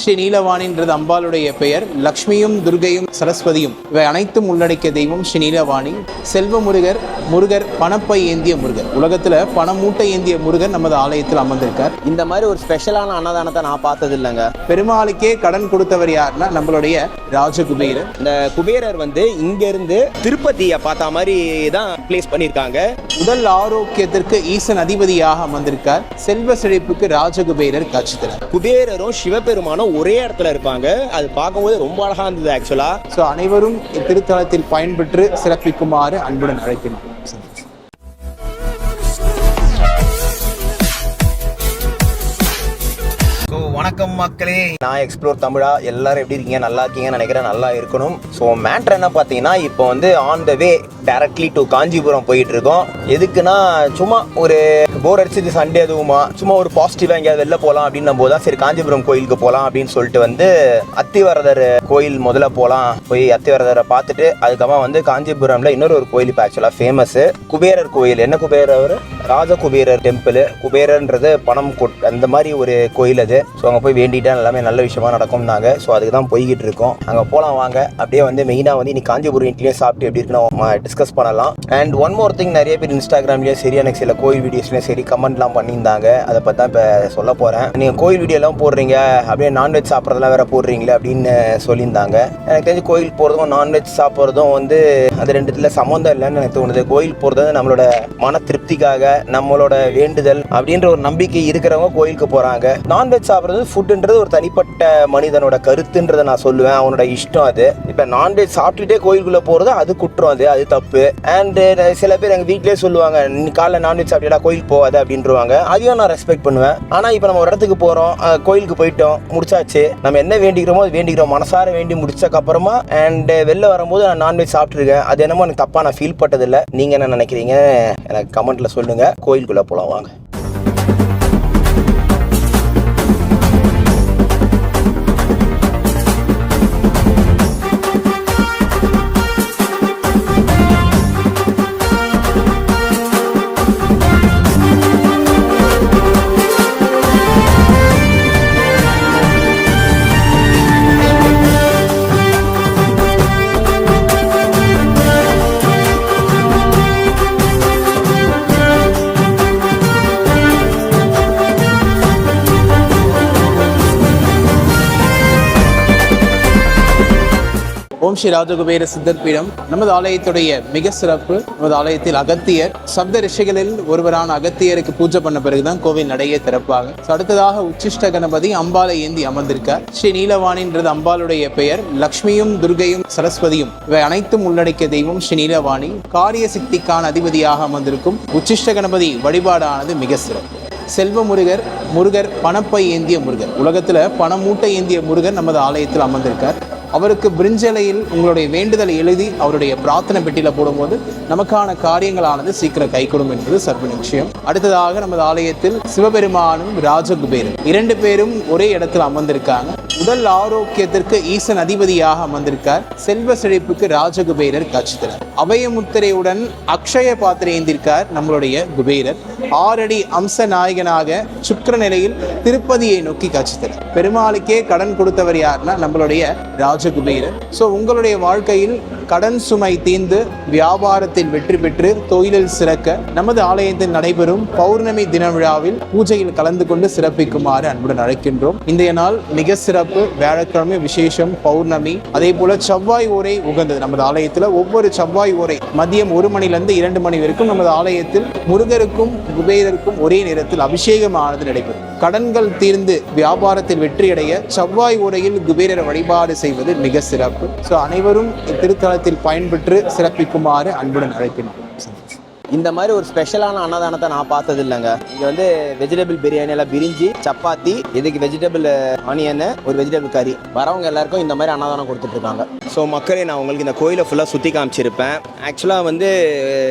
ஸ்ரீ நீலவாணின்றது அம்பாளுடைய பெயர் லக்ஷ்மியும் துர்கையும் சரஸ்வதியும். இவை அனைத்தும் உள்ளடக்கிய தெய்வம் ஸ்ரீ நீலவாணி. செல்வ முருகர் முருகர் பணப்பை ஏந்திய முருகர். உலகத்துல பணம் மூட்டை ஏந்திய முருகர் நமது ஆலயத்தில் அமர்ந்திருக்கார். இந்த மாதிரி ஒரு ஸ்பெஷலான அன்னதானத்தை நான் பார்த்தது இல்லைங்க பெருமாளுக்கே கடன் கொடுத்தவர் யாருன்னா நம்மளுடைய ராஜகுபேரர். இந்த குபேரர் வந்து இங்க இருந்து திருப்பதியை பார்த்த மாதிரி தான் பிளேஸ் பண்ணியிருக்காங்க. உடல் ஆரோக்கியத்திற்கு ஈசன் அதிபதியாக அமர்ந்திருக்கார். செல்வ செழிப்புக்கு ராஜகுபேரர் காட்சி தரார் குபேரரும் சிவபெருமானும் ஒரே இடத்துல இருப்பாங்க. அது பார்க்கும்போது ரொம்ப அழகா இருந்தது ஆக்சுவலா ஸோ அனைவரும் இத்திருத்தலத்தில் பயன்பெற்று சிறப்பிக்குமாறு அன்புடன் அழைக்கின்றோம் வணக்கம் மக்களே. நான் எக்ஸ்ப்ளோர் தமிழா? எல்லாரும் எப்படி இருக்கீங்க? நல்லா இருக்கீங்கன்னு நினைக்கிறேன். நல்லா இருக்கணும். ஸோ மேட்ரு என்ன பார்த்தீங்கன்னா இப்போ வந்து on the way directly to Kanchipuram போயிட்டு இருக்கோம். எதுக்குன்னா சும்மா ஒரு போர் அடிச்சது சண்டே அதுவுமா? சும்மா ஒரு பாசிட்டிவாக எங்கேயாவது வெளில போகலாம் அப்படின்னும் போது தான் சரி காஞ்சிபுரம் கோயிலுக்கு போகலாம் அப்படின்னு சொல்லிட்டு வந்து அத்திவரதர் கோயில் முதல்ல போகலாம் போய் அத்திவரதரை பார்த்துட்டு அதுக்கப்புறம் வந்து காஞ்சிபுரம்ல இன்னொரு ஒரு கோயில் இப்போ ஆக்சுவலாக ஃபேமஸ் குபேரர் கோயில். என்ன குபேரர் அவர்? ராஜகுபேரர் டெம்பிள் குபேரன்றது பணம் கொட் அந்த மாதிரி ஒரு கோயில் அது. ஸோ அங்கே போய் வேண்டிட்டா எல்லாமே நல்ல விஷயமா நடக்கும்னாங்க. ஸோ அதுக்கு தான் போய்கிட்டு இருக்கோம். அங்கே போகலாம் வாங்க. அப்படியே வந்து மெயினாக வந்து இன்னைக்கு காஞ்சிபுரம் இட்லியே சாப்பிட்டு எப்படி இருக்குன்னு டிஸ்கஸ் பண்ணலாம். அண்ட் ஒன் மோர் திங் நிறைய பேர் இன்ஸ்டாகிராம்லேயும் சரி எனக்கு சில கோயில் வீடியோஸ்லையும் சரி கமெண்ட்லாம் பண்ணியிருந்தாங்க. அதை பற்றி தான் இப்போ சொல்ல போகிறேன் நீங்கள் கோயில் வீடியோலாம் போடுறீங்க அப்படியே நான்வெஜ் சாப்பிட்றதெல்லாம் வேறு போடுறீங்களே அப்படின்னு சொல்லியிருந்தாங்க. எனக்கு தெரிஞ்சு கோயில் போகிறதும் நான்வெஜ் சாப்பிட்றதும் வந்து அது ரெண்டுத்தில் சம்மந்தம் இல்லைன்னு எனக்கு தோணுது. கோயில் போகிறது நம்மளோட மன திருப்திக்காக நம்மளோட வேண்டுதல் அப்படின்ற ஒரு நம்பிக்கை இருக்கிறவங்க கோயிலுக்கு போகிறாங்க நான்வெஜ் சாப்பிட்றது ஃபுட்டுன்றது ஒரு தனிப்பட்ட மனிதனோட கருத்துன்றதை நான் சொல்லுவேன். அவனோட இஷ்டம் அது. இப்போ நான்வெஜ் சாப்பிட்டுட்டே கோயிலுக்குள்ளே போகிறது அது குற்றம் அது அது தப்பு. அண்டு சில பேர் எங்கள் வீட்டிலே சொல்லுவாங்க காலைல நான்வெஜ் சாப்பிட்டா கோயிலுக்கு போகாது அப்படின்றவாங்க. அதையும் நான் ரெஸ்பெக்ட் பண்ணுவேன். ஆனால் இப்போ நம்ம ஒரு இடத்துக்கு போகிறோம் கோயிலுக்கு போயிட்டோம் முடிச்சாச்சு. நம்ம என்ன வேண்டிக்கிறோமோ அது வேண்டிக்கிறோம். மனசார வேண்டி முடிச்சக்கப்புறமா அண்டு வெளில வரும்போது நான் நான்வெஜ் சாப்பிட்ருக்கேன் அது என்னமோ எனக்கு தப்பாக நான் ஃபீல் பட்டதில்லை. நீங்கள் என்ன நினைக்கிறீங்க? எனக்கு கமெண்ட்டில் சொல்லுங்கள் கோயிலுக்குள்ளே போகலாம் வாங்க. ஓம் ஸ்ரீ ராஜகுபேர சித்தர் பீடம் நமது ஆலயத்துடைய மிக சிறப்பு நமது ஆலயத்தில் அகத்தியர். சப்த ரிஷிகளில் ஒருவரான அகத்தியருக்கு பூஜை பண்ண பிறகுதான் கோவில் நடைய திறப்பாங்க. அடுத்ததாக உச்சிஷ்ட கணபதி அம்பாலை ஏந்தி அமர்ந்திருக்கார். ஸ்ரீ நீலவாணின்றது அம்பாளுடைய பெயர். லக்ஷ்மியும் துர்கையும் சரஸ்வதியும் இவை அனைத்தும் உள்ளடக்கிய தெய்வம் ஸ்ரீ நீலவாணி. காரிய சக்திக்கான அதிபதியாக அமர்ந்திருக்கும் உச்சிஷ்ட கணபதி வழிபாடானது மிக சிறப்பு. செல்வ முருகர் முருகர் பணப்பை ஏந்திய முருகர். உலகத்துல பணமூட்டை மூட்டை ஏந்திய முருகர் நமது ஆலயத்தில் அமர்ந்திருக்கார். அவருக்கு பிரிஞ்சலையில் உங்களுடைய வேண்டுதலை எழுதி அவருடைய பிரார்த்தனை பெட்டியில் போடும்போது நமக்கான காரியங்களானது சீக்கிரம் கைகூடும் என்பது சர்வ நிச்சயம். அடுத்ததாக நமது ஆலயத்தில் சிவபெருமானும் ராஜகுபேரும் இரண்டு பேரும் ஒரே இடத்தில் அமர்ந்திருக்காங்க. உடல் ஆரோக்கியத்திற்கு ஈசன் அதிபதியாக அமர்ந்திருக்கார். செல்வ செழிப்புக்கு ராஜகுபேரர் காட்சி தரார் அபயமுத்திரையுடன் அக்ஷய பாத்திரை ஏந்திருக்கார் நம்மளுடைய குபேரர். ஆறடி அம்ச நாயகனாக சுக்கர நிலையில் திருப்பதியை நோக்கி காட்சி தரார் பெருமாளுக்கே கடன் கொடுத்தவர் யாருன்னா நம்மளுடைய ராஜகுபேரர். ஸோ உங்களுடைய வாழ்க்கையில் கடன் சுமை தீர்ந்து வியாபாரத்தில் வெற்றி பெற்று தொழிலில் சிறக்க நமது ஆலயத்தில் நடைபெறும் பௌர்ணமி தின விழாவில் பூஜையில் கலந்து கொண்டு சிறப்பிக்குமாறு அன்புடன் அழைக்கின்றோம். இன்றைய நாள் மிக சிறப்பு. வியாழக்கிழமை விசேஷம் பௌர்ணமி. அதே போல செவ்வாய் ஓரை உகந்தது. நமது ஆலயத்தில் ஒவ்வொரு செவ்வாய் ஓரை மதியம் ஒரு மணிலிருந்து இரண்டு மணி வரைக்கும் நமது ஆலயத்தில் முருகருக்கும் குபேரருக்கும் ஒரே நேரத்தில் அபிஷேகமானது நடைபெறும். கடன்கள் தீர்ந்து வியாபாரத்தில் வெற்றியடைய செவ்வாய் உரையில் குபேரர் வழிபாடு செய்வது மிக சிறப்பு. ஸோ அனைவரும் அன்னதானத்தில் பயன்பெற்று சிறப்பிக்குமாறு அன்புடன் அழைப்பினோம். இந்த மாதிரி ஒரு ஸ்பெஷலான அன்னதானத்தை நான் பார்த்தது இல்லைங்க. இங்கே வந்து வெஜிடபிள் பிரியாணி எல்லாம் பிரிஞ்சி சப்பாத்தி இதுக்கு வெஜிடபிள் ஆனியன் ஒரு வெஜிடபிள் கறி வரவங்க எல்லாருக்கும் இந்த மாதிரி அன்னதானம் கொடுத்துட்டு இருக்காங்க. ஸோ மக்களே நான் உங்களுக்கு இந்த கோயிலை ஃபுல்லாக சுற்றி காமிச்சிருப்பேன். ஆக்சுவலாக வந்து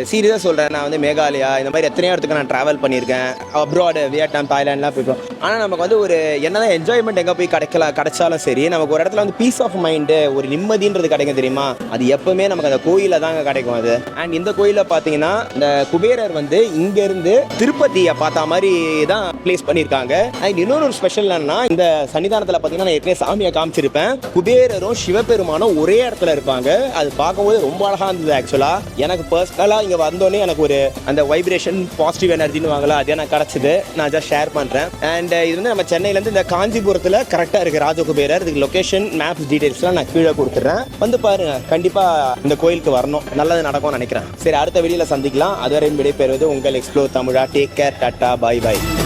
சீரியஸாக சொல்கிறேன் நான் வந்து மேகாலயா இந்த மாதிரி எத்தனையோ இடத்துக்கு நான் ட்ராவல் பண்ணியிருக்கேன். அப்ராடு வியட்நாம் தாய்லாண்ட்லாம் போயிருக்கோம் ஆனால் நமக்கு வந்து ஒரு என்னதான் என்ஜாய்மெண்ட் எங்கே போய் கிடைக்கல கிடைச்சாலும் சரி நமக்கு ஒரு இடத்துல வந்து பீஸ் ஆஃப் மைண்டு ஒரு நிம்மதின்றது கிடைக்கும் தெரியுமா? அது எப்பவுமே நமக்கு அந்த கோயிலில் தாங்க கிடைக்கும் அது. அண்ட் இந்த கோயிலில் பார்த்தீங்கன்னா இந்த குபேரர் வந்து இங்கேருந்து திருப்பதியை பார்த்தா மாதிரி தான் ப்ளேஸ் பண்ணியிருக்காங்க. அண்ட் இன்னொரு ஒரு ஸ்பெஷல் என்னன்னா இந்த சன்னிதானத்தில் பார்த்தீங்கன்னா நான் ஏற்கனவே சாமியை காமிச்சிருப்பேன். குபேரரும் சிவபெருமானும் ஒரு இடத்துல இருப்பாங்க. அது பார்க்கும்போது ரொம்ப அழகாக இருந்தது ஆக்சுவலாக எனக்கு பர்சனலாக இங்கே வந்தோடனே எனக்கு ஒரு அந்த வைப்ரேஷன் பாசிட்டிவ் எனர்ஜின்னு வாங்கலாம் அதே எனக்கு கிடச்சிது. நான் ஜஸ்ட் ஷேர் பண்ணுறேன் அண்ட் இது வந்து நம்ம சென்னையிலேருந்து இந்த காஞ்சிபுரத்தில் கரெக்டாக இருக்குது ராஜகுபேரர். இதுக்கு லொகேஷன் மேப்ஸ் டீடைல்ஸ்லாம் நான் கீழே கொடுத்துட்றேன் வந்து பாருங்க. கண்டிப்பாக இந்த கோயிலுக்கு வரணும். நல்லது நடக்கும்னு நினைக்கிறேன். சரி அடுத்த வெளியில் சந்திக்கலாம். அதுவரை விடைபெறுவது உங்கள் எக்ஸ்ப்ளோர் தமிழா. டேக் கேர் டாட்டா பாய் பாய்